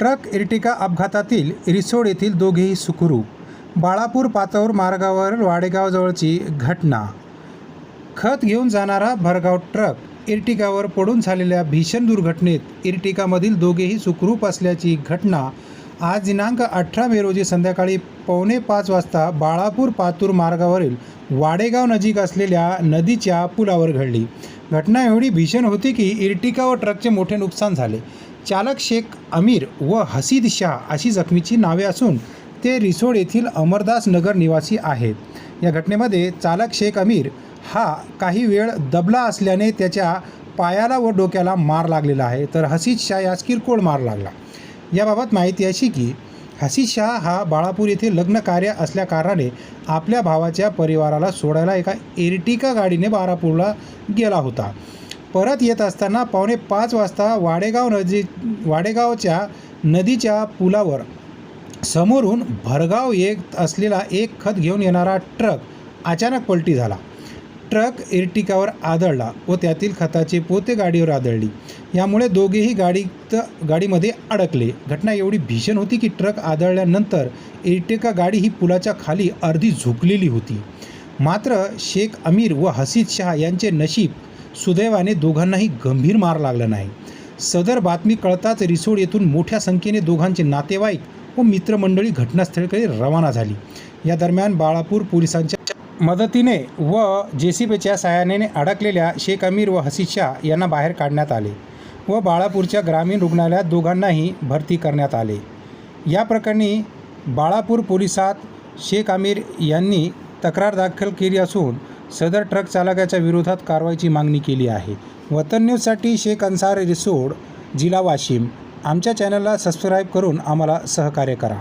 Truck Ertiga अपघातातील रिसोड येथील दोघेही सुखरूप बाळापूर पातौर मार्गावर वाडेगावजवळची घटना. खत घेऊन जाणारा भरगाव ट्रक इर्टिकावर पडून झालेल्या भीषण दुर्घटनेत इर्टिकामधील दोघेही सुखरूप असल्याची घटना. आज दिनांक अठरा मे रोजी संध्याकाळी पावणे पाच वाजता बाळापूर पातूर मार्गावरील वाडेगाव नजीक असलेल्या नदीच्या पुलावर घडली. घटना एवढी भीषण होती की इर्टिका व ट्रकचे मोठे नुकसान झाले. चालक शेख अमीर व हसीद शाह अशी जखमीची नावे असून ते रिसोड येथील अमरदास नगर निवासी आहेत. या घटनेमध्ये चालक शेख अमीर हा काही वेळ दबला असल्याने त्याच्या पायाला व डोक्याला मार लागलेला आहे. तर हसीद शाह यास किरकोळ मार लागला. याबाबत माहिती अशी की हसीद शाह हा बाळापूर येथे लग्न कार्य असल्याकारणाने आपल्या भावाच्या परिवाराला सोडायला एका एर्टिका गाडीने बारापूरला गेला होता. परत येत असताना पावणे पाच वाजता वाडेगाव नदी वाडेगावच्या नदीच्या पुलावर समोरून भरगाव येत असलेला एक खत घेऊन येणारा ट्रक अचानक पलटी झाला. ट्रक इर्टिकावर आदळला व त्यातील खताचे पोते गाडीवर आदळली. यामुळे दोघेही गाडीत गाडीमध्ये अडकले. घटना एवढी भीषण होती की ट्रक आदळल्यानंतर इर्टिका गाडी ही पुलाच्या खाली अर्धी झुकलेली होती. मात्र शेख अमीर व हसीद शाह यांचे नशीब सुदैवाने दोघांनाही गंभीर मार लागला नाही. सदर बातमी कळताच रिसोड येथून मोठ्या संख्येने दोघांचे नातेवाईक व मित्रमंडळी घटनास्थळीकडे रवाना झाली. या दरम्यान बाळापूर पोलिसांच्या मदतीने व जे सी बीच्या सहाय्याने अडकलेल्या शेख अमीर व हसीद शाह यांना बाहेर काढण्यात आले व बाळापूरच्या ग्रामीण रुग्णालयात दोघांनाही भरती करण्यात आले. या प्रकरणी बाळापूर पोलिसात शेख आमिर यांनी तक्रार दाखल केली असून सदर ट्रक चालकाच्या विरोधात कारवाईची मागणी केली आहे. वतन न्यूजसाठी शेख अन्सार रिसोड जिल्हा वाशिम. आमच्या चॅनलला सबस्क्राईब करून आम्हाला सहकार्य करा.